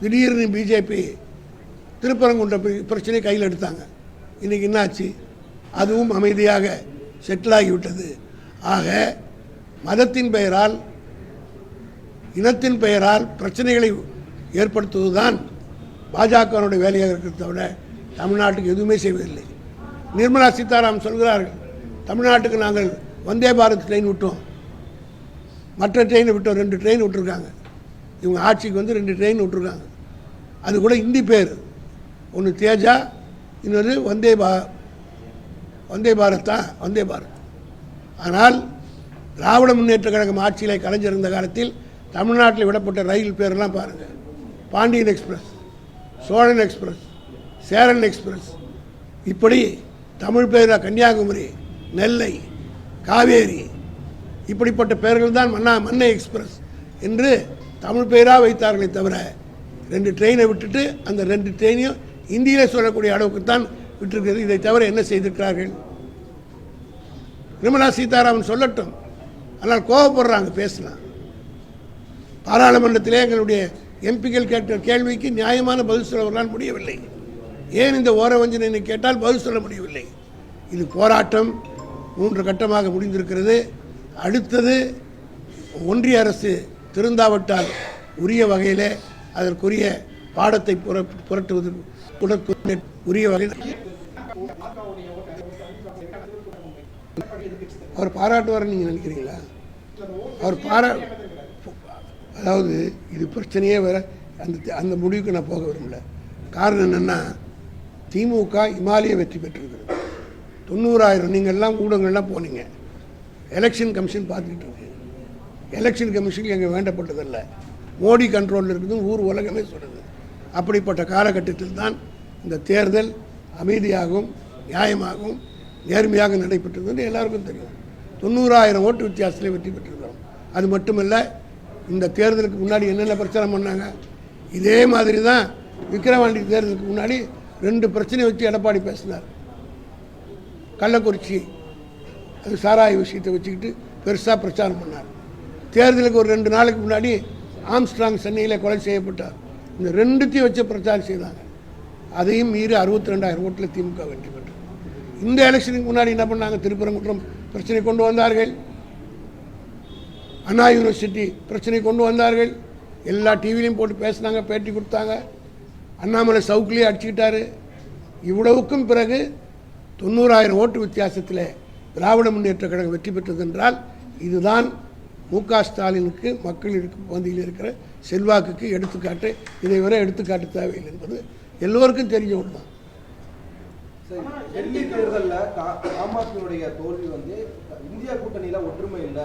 திடீர்னு பிஜேபி திருப்பரங்குன்ற பிரச்சனையை கையில் எடுத்தாங்க. இன்றைக்கி என்னாச்சு? அதுவும் அமைதியாக செட்டில் ஆகிவிட்டது. ஆக மதத்தின் பெயரால் இனத்தின் பெயரால் பிரச்சனைகளை ஏற்படுத்துவதுதான் பாஜகவினுடைய வேலையாக இருக்கிறத தவிர தமிழ்நாட்டுக்கு எதுவுமே செய்வதில்லை. நிர்மலா சீதாராமன் சொல்கிறார்கள் தமிழ்நாட்டுக்கு நாங்கள் வந்தே பாரத் ட்ரெயின் விட்டோம். மற்ற ட்ரெயினை விட்டோம் ரெண்டு ட்ரெயின் விட்டுருக்காங்க. இவங்க ஆட்சிக்கு வந்து ரெண்டு ட்ரெயின் விட்ருக்காங்க அது கூட ஹிந்தி பேர். ஒன்று தேஜா இன்னொரு வந்தே பா வந்தே பாரத் தான் வந்தே பாரத். ஆனால் திராவிட முன்னேற்ற கழகம் ஆட்சியிலே கலைஞர் காலத்தில் தமிழ்நாட்டில் விடப்பட்ட ரயில் பேரெல்லாம் பாருங்கள் Pandian express Cholan express Cheran express. இப்படி தமிழ் பேரில் கன்னியாகுமரி நெல்லை காவேரி இப்படிப்பட்ட பெயர்கள் தான் மன்னா மன்னை எக்ஸ்பிரஸ் என்று தமிழ் பெயராக வைத்தார்களே தவிர ரெண்டு ட்ரெயினை விட்டுட்டு அந்த ரெண்டு ட்ரெயினையும் இந்தியிலே சொல்லக்கூடிய அளவுக்கு தான் விட்டிருக்கிறது. இதை தவிர என்ன செய்திருக்கிறார்கள்? நிர்மலா சீதாராமன் சொல்லட்டும். ஆனால் கோவப்படுறாங்க பேசலாம். பாராளுமன்றத்திலே எங்களுடைய எம்பிக்கள் கேட்ட கேள்விக்கு நியாயமான பதில் சொல்லவர்களால் முடியவில்லை. ஏன் இந்த ஓர வஞ்சனை கேட்டால் பதில் சொல்ல முடியவில்லை? இது போராட்டம். மூன்று கட்டமாக முடிந்திருக்கிறது. அடுத்தது ஒன்றிய அரசு திருந்தாவிட்டால் உரிய வகையிலே அதற்குரிய பாடத்தை புர புரட்டுவது உரிய வகையில். அவர் பாராட்டுவார் நீங்கள் நினைக்கிறீங்களா? அவர் பாரா அதாவது இது பிரச்சனையே வர அந்த அந்த முடிவுக்கு நான் போக விரும்பல. காரணம் என்னென்னா திமுக இமாலய வெற்றி பெற்றிருக்கிறது. தொண்ணூறாயிரம் நீங்கள் எல்லாம் ஊடகங்கள்லாம் போனீங்க. எலெக்ஷன் கமிஷன் பார்த்துக்கிட்டு இருக்கீங்க. எலெக்ஷன் கமிஷன் எங்கே வேண்டப்பட்டதில்லை. மோடி கண்ட்ரோலில் இருக்குது ஊர் உலகமே சொல்லுது. அப்படிப்பட்ட காலகட்டத்தில் தான் இந்த தேர்தல் அமைதியாகவும் நியாயமாகவும் நேர்மையாக நடைபெற்றது என்று எல்லாருக்கும் தெரியும். தொண்ணூறாயிரம் ஓட்டு வித்தியாசத்தில் வெற்றி பெற்றிருக்கிறோம். அது மட்டுமல்ல இந்த தேர்தலுக்கு முன்னாடி என்னென்ன பிரச்சாரம் பண்ணாங்க? இதே மாதிரி தான் விக்கிரவாண்டி தேர்தலுக்கு முன்னாடி ரெண்டு பிரச்சனை வச்சு எடப்பாடி பேசினார். கள்ளக்குறிச்சி அது சாராய விஷயத்தை வச்சுக்கிட்டு பெருசாக பிரச்சாரம் பண்ணார். தேர்தலுக்கு ஒரு ரெண்டு நாளுக்கு முன்னாடி ஆம்ஸ்ட்ராங் சென்னையில் கொலை செய்யப்பட்டார். இந்த ரெண்டுத்தையும் வச்சு பிரச்சாரம் செய்தாங்க. அதையும் மீறி அறுபத்தி ரெண்டாயிரம் ஓட்டில் திமுக வெற்றி பெற்றது. இந்த எலெக்ஷனுக்கு முன்னாடி என்ன பண்ணாங்க? திருப்பரங்குன்றம் பிரச்சனை கொண்டு வந்தார்கள். அண்ணா யூனிவர்சிட்டி பிரச்சனை கொண்டு வந்தார்கள். எல்லா டிவிலையும் போட்டு பேசினாங்க பேட்டி கொடுத்தாங்க. அண்ணாமலை சவுக்கிலேயே அடிச்சுக்கிட்டாரு. இவ்வளவுக்கும் பிறகு தொண்ணூறாயிரம் ஓட்டு வித்தியாசத்தில் திராவிட முன்னேற்ற கழகம் வெற்றி பெற்றது என்றால் இதுதான் மு க. ஸ்டாலினுக்கு மக்கள் இருக்கும் பகுதியில் இருக்கிற செல்வாக்குக்கு எடுத்துக்காட்டு இதை வரை எடுத்துக்காட்டு தேவையில்லை என்பது எல்லோருக்கும் தெரிஞ்ச ஒன்று தான் டெல்லி தேர்தல்ல ஆம் ஆத்மியுடைய தோல்வி வந்து இந்தியா கூட்டணியில ஒற்றுமை இல்ல.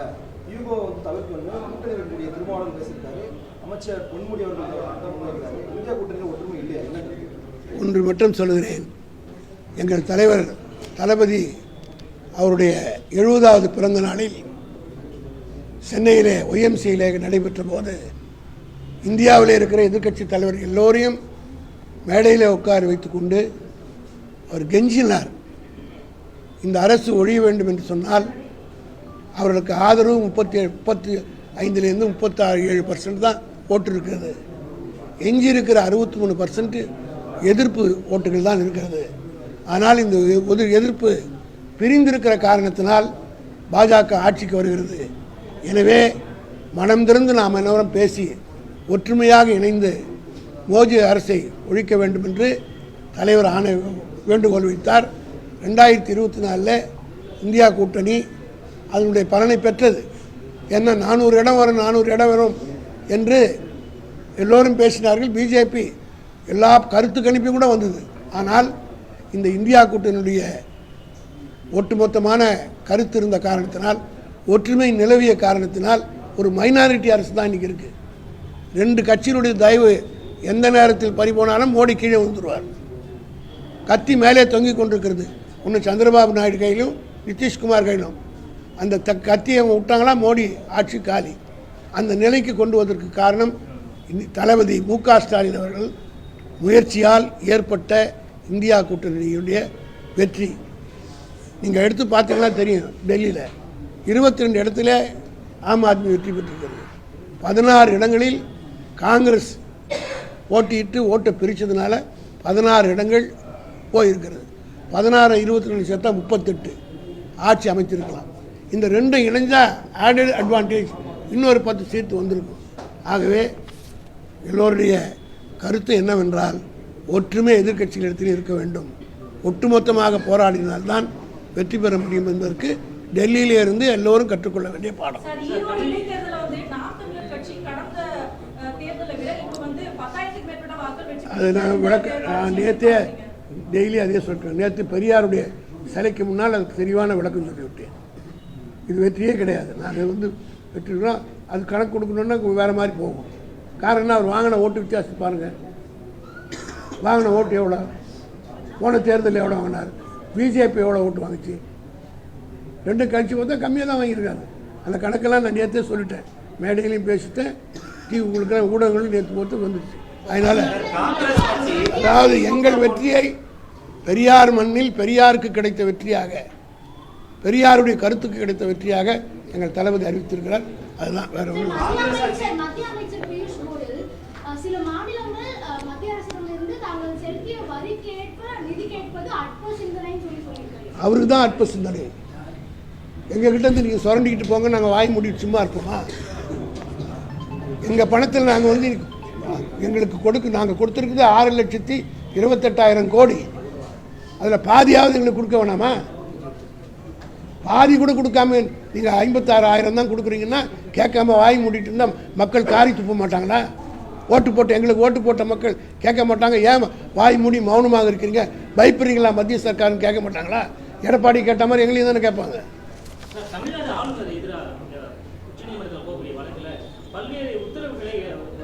யூகோ வந்து தவிர்க்கணும். கூட்டணி இருக்கக்கூடிய திருமாவளவன் பேசியிருக்காரு. அமைச்சர் பொன்முடி அவர்கள் இந்தியா கூட்டணியில ஒற்றுமை இல்லையா? என்ன ஒன்று மட்டும் சொல்லுகிறேன். எங்கள் தலைவர் தளபதி அவருடைய எழுபதாவது பிறந்த நாளில் சென்னையிலே ஒய்எம்சியிலே நடைபெற்ற போது இந்தியாவில் இருக்கிற எதிர்க்கட்சி தலைவர் எல்லோரையும் மேடையில் உட்கார வைத்துக்கொண்டு அவர் கெஞ்சினார். இந்த அரசு ஒழிய வேண்டும் என்று சொன்னால் அவர்களுக்கு ஆதரவு முப்பத்தி முப்பத்தி ஐந்துலேருந்து முப்பத்தாறு ஏழு பர்சன்ட் தான் ஓட்டு இருக்கிறது. எஞ்சி இருக்கிற அறுபத்தி மூணு பர்சன்ட் எதிர்ப்பு ஓட்டுகள் தான் இருக்கிறது. ஆனால் இந்த எதிர்ப்பு பிரிந்திருக்கிற காரணத்தினால் பாஜக ஆட்சிக்கு வருகிறது. எனவே மனம் திறந்து நாம் அனைவரும் பேசி ஒற்றுமையாக இணைந்து மோஜி அரசை ஒழிக்க வேண்டும் என்று தலைவர் ஆணை வேண்டுகோள் வைத்தார் ரெண்டாயிரத்தி இருபத்தி நாலில் இந்தியா கூட்டணி அதனுடைய பலனை பெற்றது. என்ன நானூறு இடம் வரும் நானூறு இடம் வரும் என்று எல்லோரும் பேசினார்கள். பிஜேபி எல்லா கருத்து கணிப்பும் கூட வந்தது. ஆனால் இந்த இந்தியா கூட்டணியுடைய ஒட்டுமொத்தமான கருத்து இருந்த காரணத்தினால் ஒற்றுமை நிலவிய காரணத்தினால் ஒரு மைனாரிட்டி அரசு தான் இன்றைக்கி இருக்குது ரெண்டு கட்சியினுடைய தயவு எந்த நேரத்தில் பறிபோனாலும் மோடி கீழே வந்துடுவார் கத்தி மேலே தொங்கி கொண்டிருக்கிறது. ஒன்று சந்திரபாபு நாயுடு கையிலும் நிதிஷ்குமார் கையிலும். அந்த த கத்தியை அவங்க விட்டாங்களா மோடி ஆட்சி காலி. அந்த நிலைக்கு கொண்டு வந்ததற்கு காரணம் தளபதி மு க ஸ்டாலின் அவர்கள் முயற்சியால் ஏற்பட்ட இந்தியா கூட்டணியுடைய வெற்றி. நீங்கள் எடுத்து பார்த்தீங்கன்னா தெரியும் டெல்லியில். இருபத்தி ரெண்டு இடத்துல ஆம் ஆத்மி வெற்றி பெற்றிருக்கிறது. பதினாறு இடங்களில் காங்கிரஸ் போட்டியிட்டு ஓட்டை பிரித்ததுனால பதினாறு இடங்கள் போயிருக்கிறது. பதினாறு இருபத்தி ரெண்டு சேர்த்தா முப்பத்தெட்டு ஆட்சி அமைச்சிருக்கலாம் இந்த ரெண்டும் இணைஞ்சால் ஆடட் அட்வான்டேஜ் இன்னொரு பத்து சீட்டு வந்திருக்கும். ஆகவே எல்லோருடைய கருத்து என்னவென்றால் ஒற்றுமை எதிர்க்கட்சிகளிடத்தில் இருக்க வேண்டும். ஒட்டுமொத்தமாக போராடினால்தான் வெற்றி பெற முடியும் என்பதற்கு டெல்லியிலே இருந்து எல்லோரும் கற்றுக்கொள்ள வேண்டிய பாடம். அது நான் விளக்க நான் நேற்றே டெய்லி அதே சொல்கிறேன் நேற்று பெரியாருடைய சிலைக்கு முன்னால் அதுக்கு தெளிவான விளக்கம் சொல்லிவிட்டேன். இது வெற்றியே கிடையாது. நான் அது வந்து வெற்றினா அது கணக்கு கொடுக்கணுன்னா வேறு மாதிரி போகும். காரணம் அவர் வாங்கின ஓட்டு வித்தியாசம் பாருங்கள் வாங்கின ஓட்டு எவ்வளோ? போன தேர்தலில் எவ்வளோ வாங்கினார்? பிஜேபி எவ்வளோ ஓட்டு வாங்குச்சு? ரெண்டு கட்சி பார்த்தா கம்மியாக தான் வாங்கியிருக்காங்க. அந்த கணக்கெல்லாம் நான் நேற்றே சொல்லிட்டேன். மேடையிலையும் பேசிட்டேன். டிவி கொடுக்குற ஊடகங்களும் நேற்று பொறுத்து வந்துடுச்சு அதனால் அதாவது எங்கள் வெற்றியை பெரியார் மண்ணில் பெரியாருக்கு கிடைத்த வெற்றியாக பெரியாருடைய கருத்துக்கு கிடைத்த வெற்றியாக எங்கள் தளபதி அறிவித்திருக்கிறார். அதுதான் வேற ஒன்றும் அவருக்கு தான் அற்ப சிந்தனை. எங்ககிட்ட இருந்து நீங்கள் சுரண்டிக்கிட்டு போங்க நாங்கள் வாய் மூடிட்டு சும்மா இருப்போமா? எங்கள் பணத்தில் நாங்கள் வந்து எங்களுக்கு கொடுக்க நாங்கள் கொடுத்துருக்குது ஆறு லட்சத்தி இருபத்தெட்டாயிரம் கோடி. அதில் பாதியாவது எங்களுக்கு கொடுக்க வேணாமா? பாதி கூட கொடுக்காம நீங்கள் ஐம்பத்தாறு ஆயிரம் தான் கொடுக்குறீங்கன்னா கேட்காம வாய் மூடிட்டு இருந்தால் மக்கள் காரி துப்ப மாட்டாங்களா? ஓட்டு போட்டு எங்களுக்கு ஓட்டு போட்ட மக்கள் கேட்க மாட்டாங்க. ஏன் வாய் மூடி மௌனமாக இருக்கிறீங்க? பயப்படுறீங்களா? மத்திய சர்க்காருன்னு கேட்க மாட்டாங்களா? எடப்பாடி கேட்ட மாதிரி எங்களையும் தானே கேட்பாங்க. தமிழ்நாடு ஆளுநர் எதிராக உச்சநீதிமன்றத்தில் போகக்கூடிய வழக்கில் பல்வேறு உத்தரவுகளை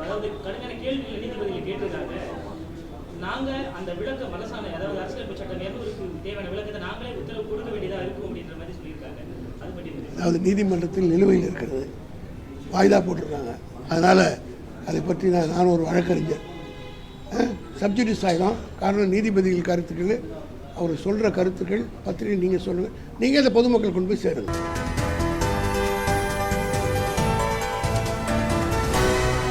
அதாவது கடுமையான கேள்விகளை நீதிபதிகள் கேட்டிருக்காங்க. நாங்கள் அந்த விளக்க மனசான அதாவது அரசியலமைப்பு சட்டம் இருநூறுக்கு தேவையான விளக்கத்தை நாங்களே உத்தரவு கொடுக்க வேண்டியதாக இருக்கும் அப்படின்ற மாதிரி சொல்லியிருக்காங்க. அது பற்றி என்ன? அதாவது நீதிமன்றத்தில் நிலுவையில் இருக்கிறது. வாய்தா போட்டிருக்காங்க. அதனால் அதை பற்றி நான் நான் ஒரு வழக்கறிஞர். சப்ஜெக்டிஸ் ஆகிடும் காரணம் நீதிபதிகள் கருத்துக்கள். அவர் சொல்கிற கருத்துக்கள் பத்திரிகை நீங்கள் சொல்லுங்கள் நீங்கள் அதை பொதுமக்கள் கொண்டு போய் சேருங்க.